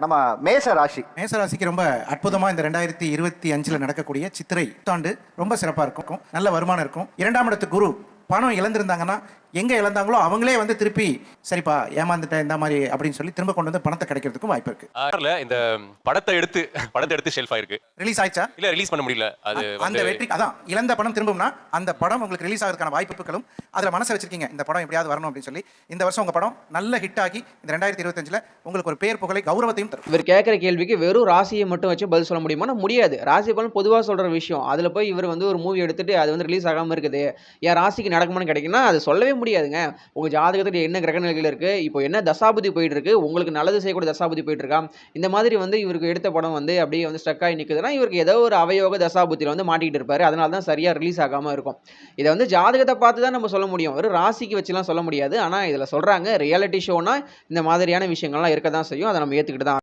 நம்ம மேச ராசி. மேச ராசிக்கு ரொம்ப அற்புதமாக இந்த ரெண்டாயிரத்தி இருபத்தி அஞ்சில் நடக்கக்கூடிய சித்திரை புத்தாண்டு ரொம்ப சிறப்பாக இருக்கும். நல்ல வருமானம் இருக்கும். இரண்டாம் இடத்து குரு பணம் இழந்திருந்தாங்கன்னா எங்கே இழந்தாங்களோ அவங்களே வந்து திருப்பி சரிப்பா ஏமாந்துட்டேன் இந்த மாதிரி அப்படின்னு சொல்லி திரும்ப கொண்டு வந்து பணத்தை கிடைக்கிறதுக்கும் வாய்ப்பு இருக்கு. ஆர்ல இந்த படத்தை எடுத்து படத்தை எடுத்து ஷெல்ஃப் ஆயிருக்கு. ரிலீஸ் ஆயிடுச்சா? இல்ல ரிலீஸ் பண்ண முடியல. அது அந்த வெற்றி அதான் இழந்த பணம் திரும்பும்னா அந்த படம் உங்களுக்கு ரிலீஸ் ஆகிறதுக்கான வாய்ப்புகளும் அதில் மனசை வச்சிருக்கீங்க இந்த படம் எப்படியாவது வரணும் அப்படின்னு சொல்லி. இந்த வருஷம் உங்க படம் நல்ல ஹிட் ஆகி இந்த ரெண்டாயிரத்தி இருபத்தஞ்சில் உங்களுக்கு ஒரு பேர் புகழை கௌரவத்தையும் தரும். இவர் கேட்குற கேள்விக்கு வெறும் ராசியை மட்டும் வச்சு பதில் சொல்ல முடியுமானா முடியாது. ராசி பலன் பொதுவாக சொல்கிற விஷயம். அதில் போய் இவர் வந்து ஒரு மூவி எடுத்துட்டு அது வந்து ரிலீஸ் ஆகாமல் இருக்குது. என் ராசிக்கு நடக்குமான்னு கிடைக்குன்னா அது சொல்லவே முடியாதுங்க. உங்கள் ஜாதகத்தில் என்ன கிரக நிலைகள் இருக்குது இப்போ என்ன தசாபுதி போயிட்டு இருக்கு உங்களுக்கு நல்லது செய்யக்கூடிய தசாபதி போயிட்டு இருக்கா இந்த மாதிரி வந்து இவருக்கு எடுத்த படம் வந்து அப்படியே வந்து ஸ்ட்ரக் ஆகி நிற்குதுன்னா இவருக்கு ஏதோ ஒரு அவயோக தசாபுத்தியில் வந்து மாட்டிகிட்டு இருப்பார். அதனால தான் சரியாக ரிலீஸ் ஆகாமல் இருக்கும். இதை வந்து ஜாதகத்தை பார்த்து தான் நம்ம சொல்ல முடியும். ஒரு ராசிக்கு வச்சுலாம் சொல்ல முடியாது. ஆனால் இதில் சொல்கிறாங்க ரியாலிட்டி ஷோனால் இந்த மாதிரியான விஷயங்கள்லாம் இருக்க தான் செய்யும். அதை நம்ம ஏற்றுக்கிட்டு தான்